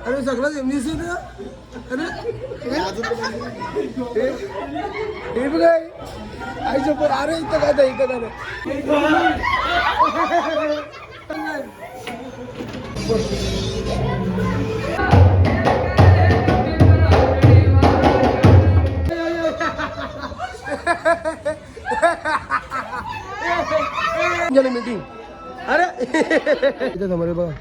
अरे सगळंच सगळं एमजीस ना? अरे? हे- बघ आई. आईच्या अरे इथं काय नाही, इथं काय मीटिंग अरे? इथं समोर बघा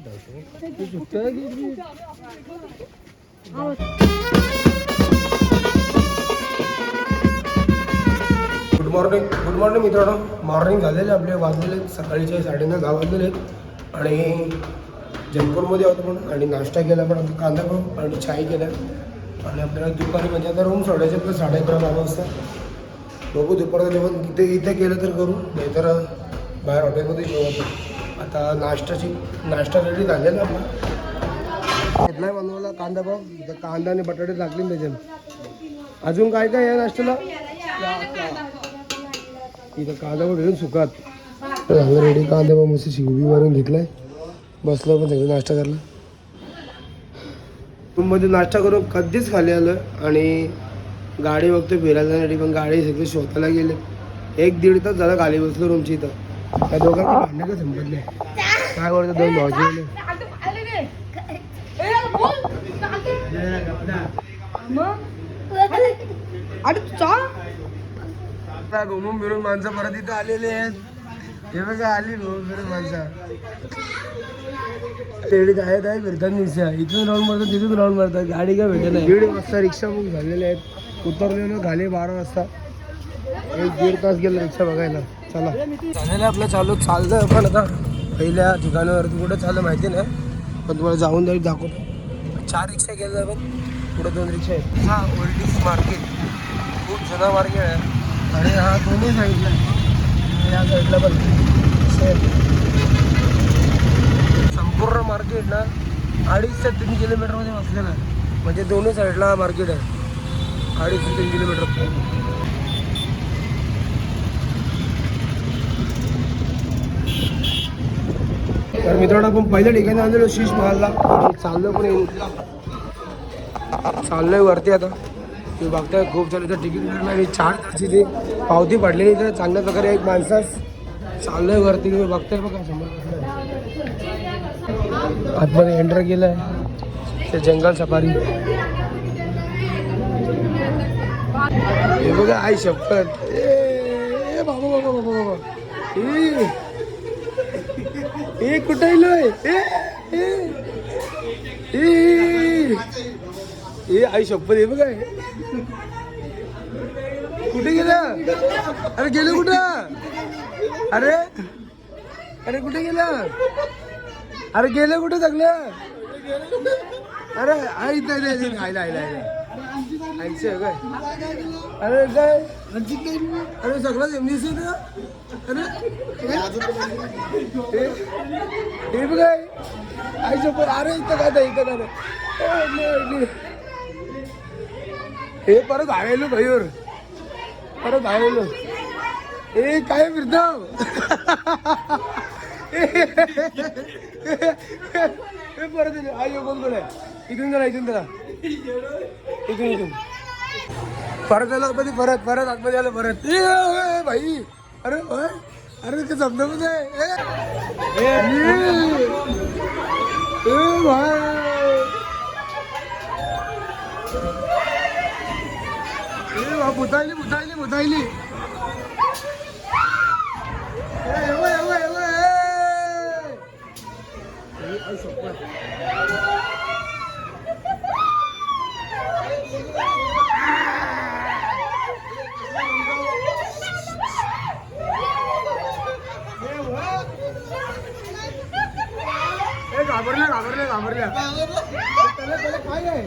तू चुकतोय की? गुड मॉर्निंग गुड मॉर्निंग मित्रांनो. मॉर्निंग झालेले आपले वाजलेले आहेत. सकाळीचे साडेनऊ दहा वाजलेले आहेत. आणि जयपूरमध्ये आहोत पण आणि नाश्ता केला पण आता कांदा पण आणि चाय केला. आणि आपल्याला दुपारी म्हणजे आता रूम सोडायचे आपलं साडे अकरा बारा वाजता. बघू दुपारचं जेवण. इथे इथे केलं तर करू. नाहीतर बाहेर हॉटेलमध्ये जेवण आता नाश्त्याची नाश्ता रेडी झालेला आपला. घेतलाय बनवायला कांदा पाव इथं कांदा आणि बटाटे लागले त्याच्यात. अजून काय काय आहे नाश्त्याला? इथं कांदा पाव घेऊन सुकात रेडी कांदा पाव मस्त शिवबी मारून घेतलाय. बसलो पण सगळं नाश्ता करला रूममध्ये नाश्ता करून कधीच खाली आलं आणि गाडी बघतो फिरायला जाण्यासाठी पण गाडी सगळी शोधायला गेले. एक दीड तास झाला खाली बसलो रूमची इथं. त्या दोघांची भांडणं का संपत नाही. काय करतो दोन भाऊजी आता घुमून फिरून माणसं परत इथं आलेले आहेत. हे बघा आली घुमून फिरून माणसं. तेवढी काय आहे फिरतात निशा इथून राऊंड मारतात तिथून राऊंड मारतात. गाडी काय भेटत नाही. दीड वाजता रिक्षा बुक झालेले आहेत. उतरलेलो खाली बारा वाजता. एक दीड तास गेला रिक्षा बघायला. चला. झालेलं आपलं चालू चाललं पण आता पहिल्या ठिकाणावरती कुठं चाललं माहिती नाही. पण तुम्हाला जाऊन जाईल दाखवतो. चार रिक्षा गेलं पण पुढे दोन रिक्षा आहेत. हा ओल्डीज मार्केट. खूप जुना मार्केट आहे. आणि हा दोन्ही साईडला आहे. या साईडला पण संपूर्ण मार्केट ना अडीच ते तीन किलोमीटरमध्ये बसलेलं आहे. म्हणजे दोन्ही साईडला मार्केट आहे. अडीच ते तीन किलोमीटर. तर मित्रांनो आपण पहिल्या ठिकाणी आलेलो शीश महालला. चाललो पण येऊ चाललोय वरती आता. तुम्ही बघताय खूप झालं इथं तिकीट मिळणार चार तारची ती पावती पडलेली तर चांगल्या प्रकारे एक माणसास चाललोय वरती. तुम्ही बघताय बघा समोर आतमध्ये एंटर केलंय. ते जंगल सफारी. हे बघा आई शपथ. ए, बाबा बाबा बाबा बाबा. ए कुठे कुठं ए आई शपथ हे बघा कुठे गेला? अरे गेलो कुठं? अरे अरे कुठे गेला? अरे गेलं कुठे सगळं? अरे आई नाही नाही नाही, आईला आईला आईला आईचं काय? अरे काय? अरे सगळं एमजीस ना अरे? हे- हे? बघ काय? आईचं पण अरे इथं काय तर इथं काय हे परत आलेलो भाईवर. परत आलेलो ए काय फिरतो हे परत आई कोण कोण आहे इथून जरा इथून जरा. परत आलो आतमध्ये परत? परत आतमध्ये आलो परत. ए, ए, भाई. अरे ओय. अरे ते समजत आहे ए, ए, ए, भाई. ए, भुतायली भुतायली भुतायली ए, एवढं, ए. ए, ए, घाबरल्या घाबरल्या घाबरल्या. काय आहे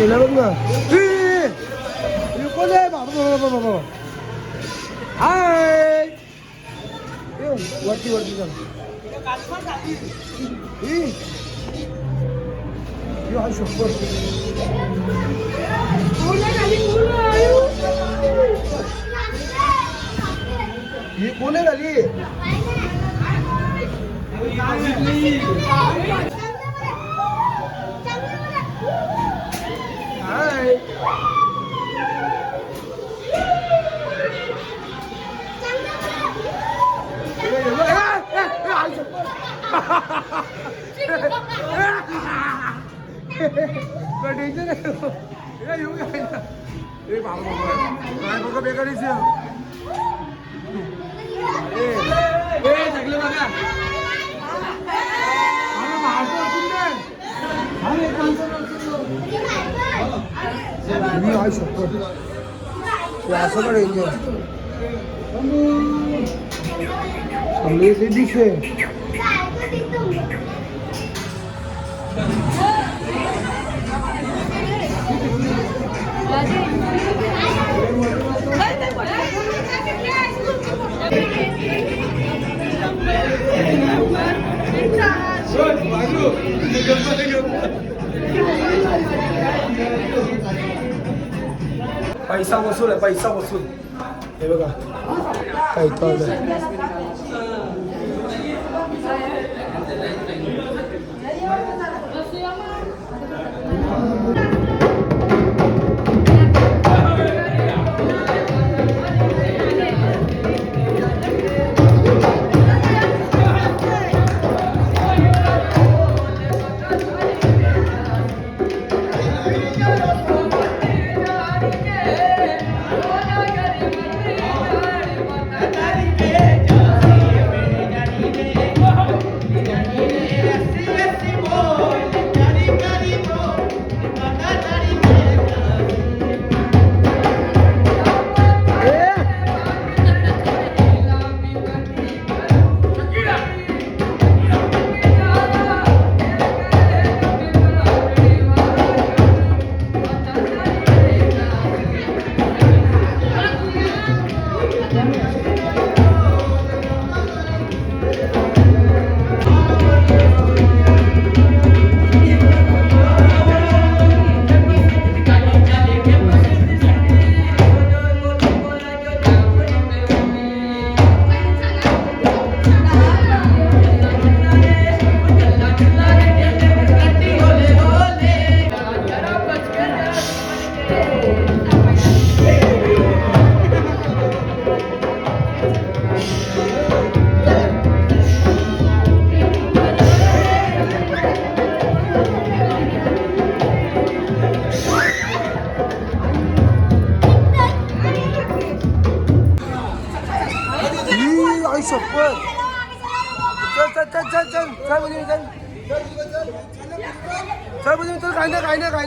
येतो ना गजरी खूप आवाज केला बघ ना ए, ए, ए, कोण आहे बाबा बाबा बाबा बाबा हाय ए, वरती वरती चल ए, ए, हा शपथ ही कोण आहे खाली हाय ए, ए, ए, ए, ए, आई शपथ. डेंजर आहे येऊ काय ए बाबा बाबा काय बघा बेकारीच ए ए सगळे बघा अरे मारतो अजून नाही. अरे एक माणसं मी आई शपथ हे असं पण एन्जॉय सगळे ते डिश आहे पैसा वसूल आहे पैसा वसूल हे बघा. काय चालू आलं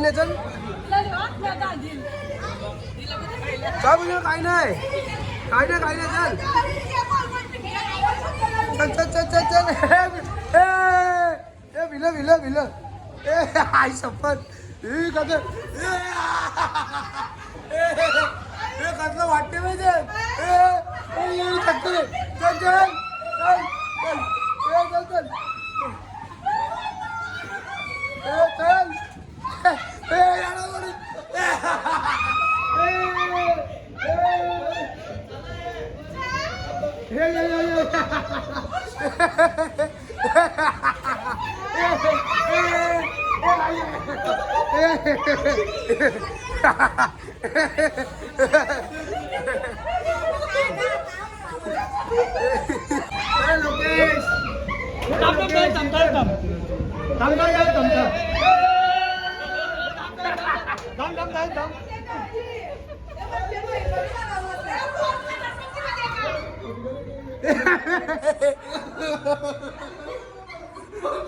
नाही काय नाही काय नाही. चल काय नाही काय नाही काय नाही चल चल चल चल. चल ए भिल भिल भिल ए आई शपथ. ई कसं ए, कसलं वाटते म्हणजे. माहिती ए चल चल चल.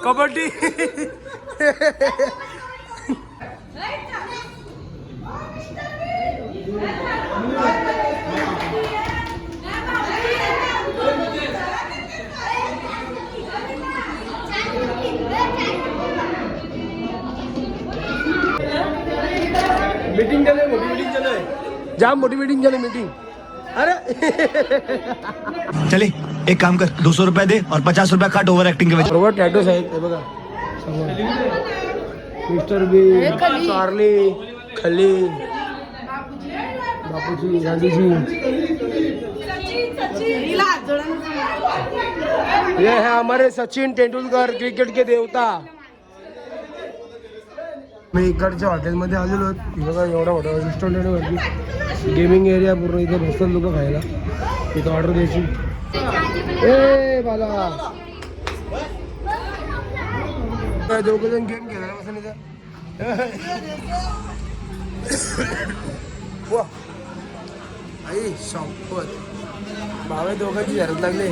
कबड्डी। मीटिंग झाली मोठी मीटिंग जाम मोठी मीटिंग झाली मीटिंग अरे। चले। एक काम कर दो सौ रुपए दे और पचास रुपया काट ओवर एक्टिंग के वजह बरोबर टॅटोस आहेत हे बघा मिस्टर बी चार्ली खली. बापूजी गांधीजी. ये है हमारे सचिन तेंडुलकर क्रिकेट के देवता. मी इकडच्या हॉटेलमध्ये आलेलो बघा एवढा मोठा रेस्टॉरंट वरती. गेमिंग एरिया पूर्ण इथे बसतात लोक खायला. इथं ऑर्डर द्यायची. ए बाला. काय दोघं जण गेम खेळायला बसून वा. आई शपथ बाबा दोघांची झरत लागले.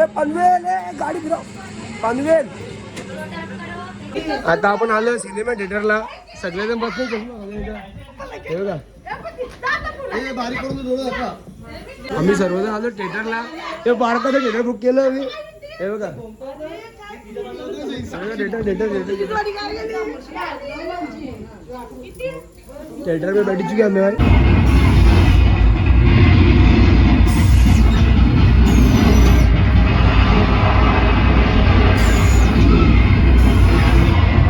ए पनवेल ए गाडी फिरव. पनवेल. आता आपण आलो सिनेमा थिएटरला. सगळेजण बसले. हे बघा आम्ही सर्वजण आलो थिएटरला ते बारकाचं थिएटर बुक केलं आम्ही. हे बघा. थिएटर थिएटर थिएटर थिएटर में बैठ चुके हमें भाई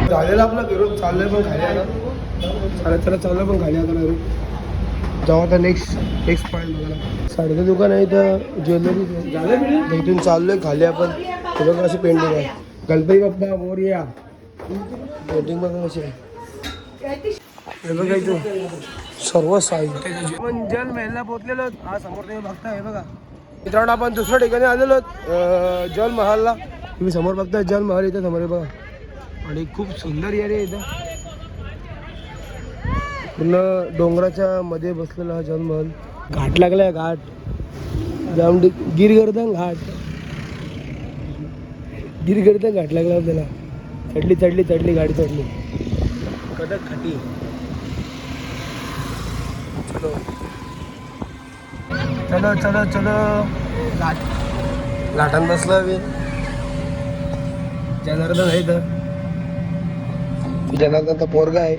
झालेला आपलं विरोध चाललंय पण खाली आता. चालत चालत चाललं पण खाली आता जाऊ आता नेक्स्ट नेक्स्ट पॉईंट बघायला. साडीचं दुकान आहे इथं ज्वेलरी इथून आहे खाली आपण. बघा अशी पेंटिंग आहे. गणपती बाप्पा मोरया. पेंटिंग बघा कशी आहे. हे बघा इथं. सर्व साहित्य आपण जल महलला पोहोचलेलो हा समोर तुम्ही बघताय हे बघा. मित्रांनो आपण दुसऱ्या ठिकाणी आलेलो जल महालला. तुम्ही समोर बघता जल महाल इथं समोर बघा. आणि खूप सुंदर एरिया इथं. पूर्ण डोंगराच्या मध्ये बसलेला हा जल महल घाट लागलाय घाट. जाम गिरगर्दन घाट. गिरगर्दन घाट लागला आपल्याला. चढली चढली चढली गाडी चढली. कडक खाटी चलो. चलो चलो चलो. घाट. घाटात बसलो आम्ही. जनार्दन आहे तर जनार्दनचा पोरगा आहे.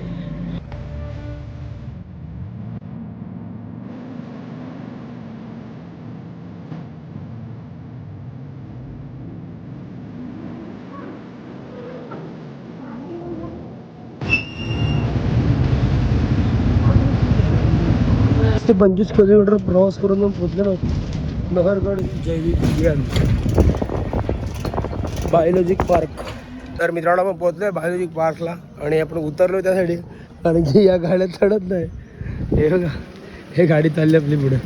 ते पंचवीस किलोमीटर प्रवास करून मग पोचलेलो नगरगड जैविक उद्यान बायोलॉजिक पार्क तर मित्रांनो आपण पोहोचलोय बायोलॉजिक पार्कला आणि आपण उतरलो त्यासाठी. कारण की या गाड्या चढत नाही. हे बघा हे गाडी चालली आपली पुढे.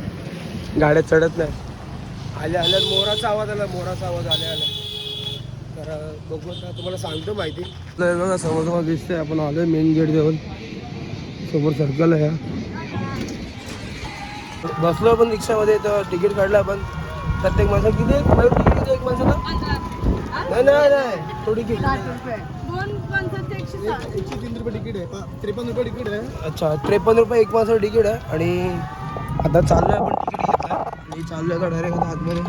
गाड्या चढत नाही. आल्या आल्या मोराचा आवाज आला मोराचा आवाज आल्या आल्या. तर बघू आता तुम्हाला सांगतो माहिती. बघा समोर समोर दिसतंय आपण आलोय मेन गेट जवळ. समोर सर्कल आहे बसलो आपण रिक्षामध्ये तर तिकीट काढलं आपण. प्रत्येक माणसा किती तिकीट एक माणसाला? नाही नाही नाही. तो तिकीट. एकशे तीन रुपये तिकीट आहे. त्रेपन्न रुपये तिकीट आहे. अच्छा त्रेपन्न रुपये एक माणसाचं तिकीट आहे. आणि आता चाललोय आपण तिकीट घेतलं. आणि चाललोय आता डायरेक्ट आता आतमध्ये.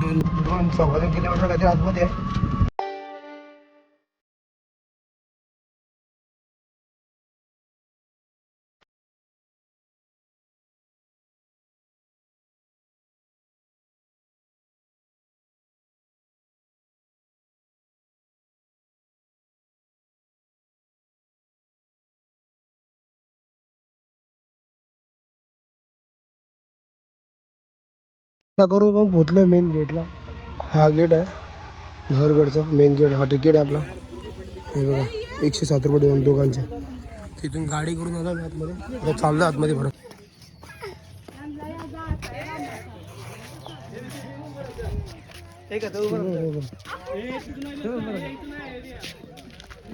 दोन दोन सव्वा दोन किलोमीटर काहीतरी आतमध्ये आहे. आता करू मग पोचलोय मेन गेटला हा गेट आहे. नहरगडचा मेन गेट हा तिकीट आहे आपला. हे बघा एकशे सात रुपये दोन दोघांचे. तिथून गाडी करून आलो मी आतमध्ये. आता चाललो आतमध्ये परत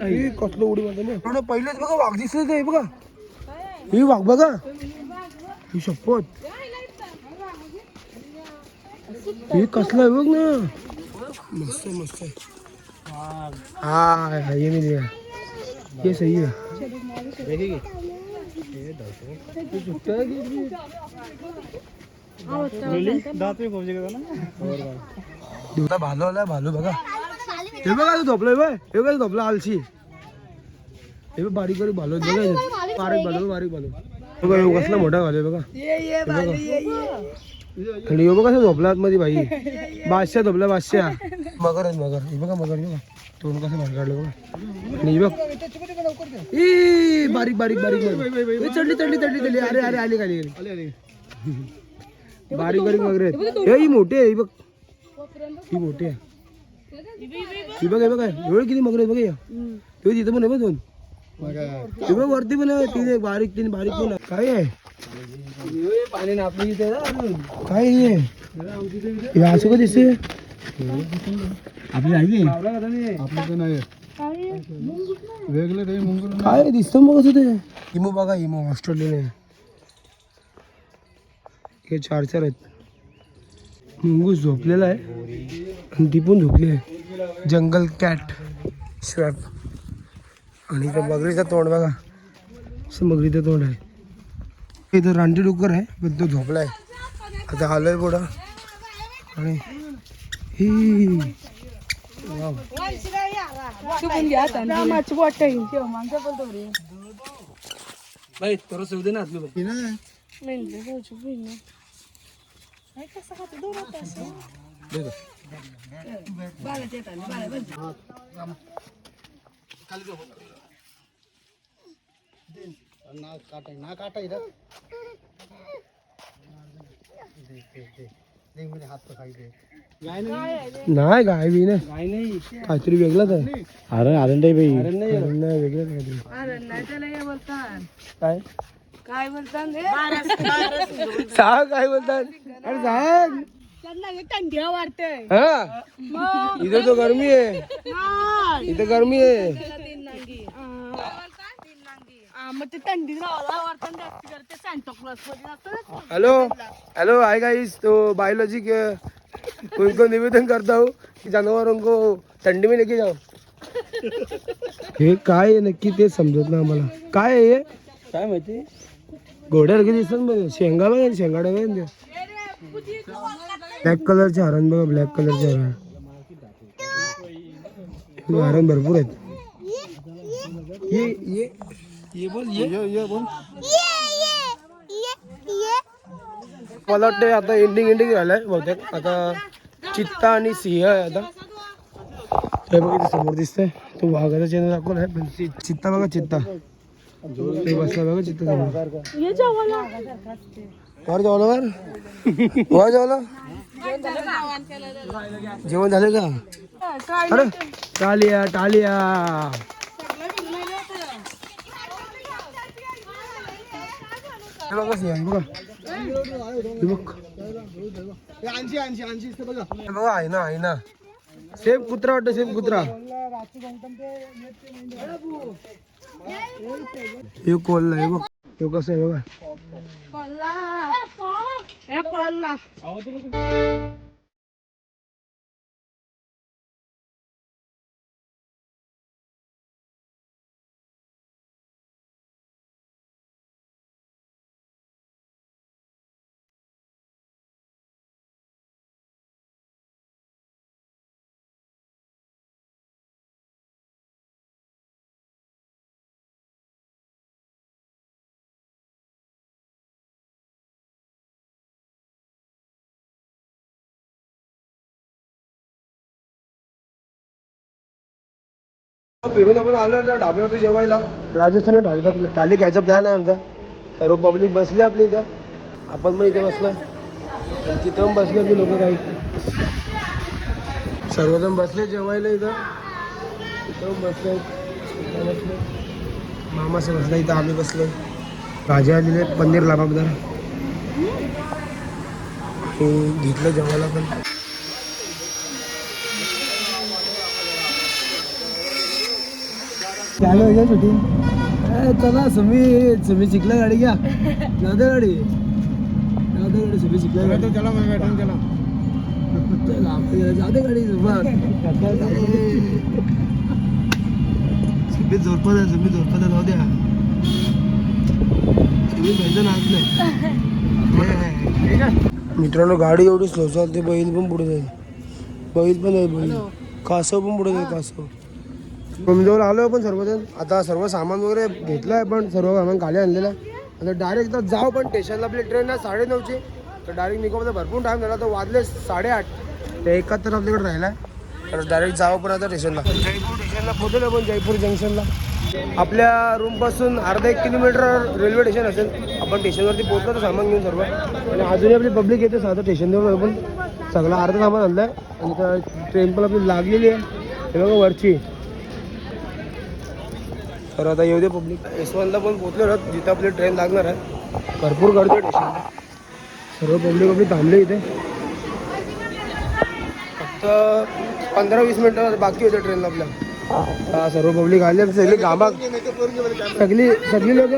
हे कसलं उडी मारतो पहिलेच बघा वाघ दिसले ते बघा. हे वाघ बघा. ही शपथ. हे कसलं आहे बघ ना. मस्त आहे, मस्त. आहे. हा ये ये सही है देवता भालू आलाय भालू बघा. हे बघा तो झोपलाय बाय हे बघा झोपला आलशी. हे बारीक बारीक भालू. बघा बारीक भालू बारीक भालू. बघा कसला मोठा भालू आहे बघा. हे बघा. हे कसं झोपला मध्ये बाई बादशाह झोपला बादशाह। मगर मगर हे बघा मगर हे बघा। तोंड कसं बाहेर काढलं बघा आणि हे बघ ई बारीक बारीक बारीक चढली चढली चढली चढली। अरे अरे आली खाली गेली। बारीक बारीक मगर आहेत हे ही मोठी आहे ही बघ। ही मोठी आहे ही। बघ। हे बघ एवढे किती मगर आहेत बघ या। ते तिथं पण आहे बघ दोन। वरती पण आहे तिथे बारीक तीन बारीक पण काय आहे पाणी नापली इथे काय हे? हे असं का दिसते आपली आहे आपलं नाही. वेगळं काही मुंगल काय दिसतं मग कसं ते? इमो बघा इमो. ऑस्ट्रेलियन हे चार चार आहेत. मुंगूस झोपलेला आहे. आणि ती पण झोपली आहे. जंगल कॅट स्वॅप आणि इथं मगरीचं तोंड बघा. असं मगरीचं तोंड आहे. इथं रानटी डुक्कर आहे पण तो झोपला आहे आता आलोय पुढं आणि ही। ना ना काटा ना काटा इधर देख मेरे हाथ पे खाई दे. गाय नहीं? नाही गाय बी नाही. गाय नाही? काहीतरी वेगळंच आहे. अरे अरे बाई. वेगळंच काहीतरी. काय? काय बोलतात सांग काय बोलतात अरे सांग हा. इथे तो गरमी आहे. इथे गरमी आहे. मग ते थंडी वाटतं जास्त करते सांगतो क्लास मध्ये असतं हेलो हेलो हाय गाइस तो बायोलॉजी के उनको निवेदन करता हूँ कि जानवरों को ठंडी में लेके जाओ। हे काय आहे? नक्की ते समजत नाही आम्हाला. काय आहे हे? काय माहिती? घोड्यासारखे शेंगा बघा शेंगाड्या बघा ब्लॅक कलरचे हरण बघा ब्लॅक कलरचे हरण. हे हरण भरपूर आहेत. ये ये ये बोल ये। ये ये बोल। ये ये ये मला वाटतं आता एंडिंग एंडिंग झालंय बहुतेक. आता चित्ता आणि सिंह आहे आता. हे बघ इथे समोर दिसतंय. तो वाघाचा चिन्ह दाखवलाय पण चि- चित्ता बघा चित्ता. ते बसला बघा चित्ता समोर. ये वर जेवलं वर. वर जेवलं जेवण झालं का? अरे टालिया टालिया. बघा आहे ना आहे ना. सेम कुत्रा वाटतं सेम कुत्रा. हे कोल्हा आहे बघ. हे कसं आहे बघा. फिरून आपण आलो ना ढाब्यावरती जेवायला. राजस्थानी ढाबा थाली घ्यायचा प्लॅन आहे आमचा. सर्व पब्लिक बसली आपली इथं. आपण पण इथे बसलो. तिथं पण बसले आपली लोक काही. सर्वजण बसले जेवायला इथं. तिथं बसले. इथं बसले मामासे बसला. इथं आम्ही बसलो. राजा आलेले पनीर लाबाबदार. हो, घेतलं जेवायला पण. चालू सुमी सुमी शिकला गाडी घ्या. दे गाडी. दे गाडी सुमी शिकला गाडी. चला मग दे गाडी सुमी. झोपत आहे सुमी झोपत आहे जाऊ द्या. मित्रांनो गाडी एवढी स्लो चालते बैल पण पुढे जाईल. बैल पण आहे बैल. कासव पण पुढे जाईल कासव. जवळ आलो पण सर्वजण. आता सर्व सामान वगैरे घेतलं आहे पण सर्व सामान खाली आणलेलं आहे. आता डायरेक्ट तर जाऊ पण स्टेशनला आपली ट्रेन आहे साडे नऊची तर डायरेक्ट निघायला भरपूर टाईम झाला तर वाजले साडेआठ. तर एकाहत्तर आपल्याकडे राहिला आहे तर डायरेक्ट जावं पण आता स्टेशनला जयपूर स्टेशनला पोहोचलो पण जयपूर जंक्शनला आपल्या रूमपासून अर्धा एक किलोमीटर रेल्वे स्टेशन असेल. आपण स्टेशनवरती पोहोचलो तर सामान घेऊन सर्व. आणि अजूनही आपली पब्लिक येते साधं स्टेशनवर पण सगळं अर्धं सामान आणलं आहे आणि ट्रेन पण आपली लागलेली आहे. हे बघा वरची. तर आता येऊ दे पब्लिक यशवंतला पण पोहोचलो ना जिथं आपली ट्रेन लागणार आहे. भरपूर गर्दी स्टेशनला सर्व पब्लिक आपली थांबले इथे. फक्त पंधरा वीस मिनटं बाकी होते ट्रेनला आपल्या. हा सर्व पब्लिक आले. सगळी गामा सगळी सगळी लोक.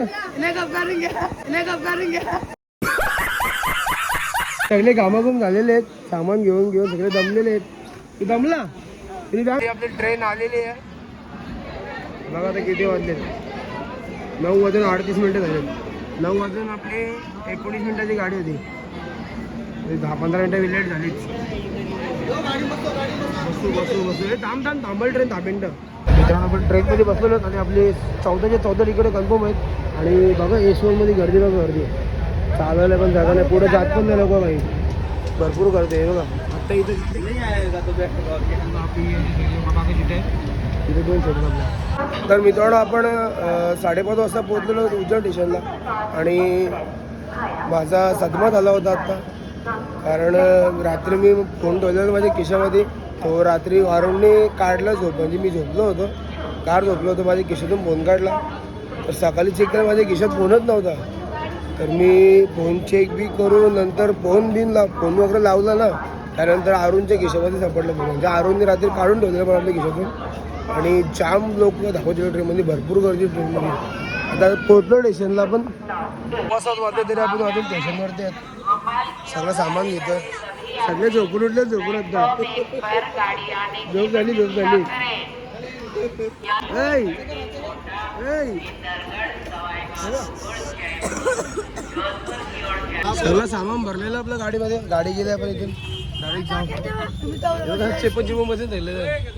सगळे घामाघूम झालेले आहेत. सामान घेऊन घेऊन सगळे दमलेले आहेत. तू दमला? आपली ट्रेन आलेली आहे. बघा आता किती वाजले. नऊ वाजून अडतीस मिनटं झाले. नऊ वाजून आपली एकोणीस मिनिटाची गाडी होती. म्हणजे दहा पंधरा मिनटं लेट झालीच. बसू बसू बसू. थांब थांब थांबल ट्रेन दहा मिनटं. मित्रांनो आपण ट्रेनमध्ये बसलेलो आहोत आणि आपले चौदाचे चौदा तिकडे कन्फर्म आहेत. आणि बघा यशवंतमध्ये गर्दी बघा गर्दी. चालायला पण जागा नाही. पुढे जात पण नाही लोक काही भरपूर गर्दी आहे बघा. आता इथं तिथे दोन सेट तर मित्रांनो आपण साडेपाच वाजता पोहोचलेलो होतो उज्जैन स्टेशनला आणि माझा सदमा झाला होता आत्ता. कारण रात्री मी फोन ठेवलेला माझ्या खिशामध्ये. तो रात्री वारुणने काढला झोप. म्हणजे मी झोपलो होतो. कार झोपलो होतो. माझ्या खिशातून फोन काढला. तर सकाळी चेक केला. माझ्या खिशात फोनच नव्हता. तर मी फोन चेक बी करून नंतर फोन बिन ला फोन वगैरे लावला ना. त्यानंतर अरुणच्या खिशामध्ये सापडलं. फोन म्हणजे अरुणने रात्री काढून ठेवलेलं पण आपल्या खिशातून. आणि जाम लोक धावत ट्रेनमध्ये भरपूर गर्दी ट्रेनमध्ये. आता पोहोचलो स्टेशनला पण पाच सात वाजले तरी आपण अजून स्टेशनवरती आहेत. सगळं सामान घेतं. सगळे झोपून उठले झोपून झोप झाली झोप झाली. सगळं सामान भरलेलं आपल्या गाडीमध्ये. गाडी गेली आपण इथून. डायरेक्ट जाऊ चेपन चिपनमध्ये रूम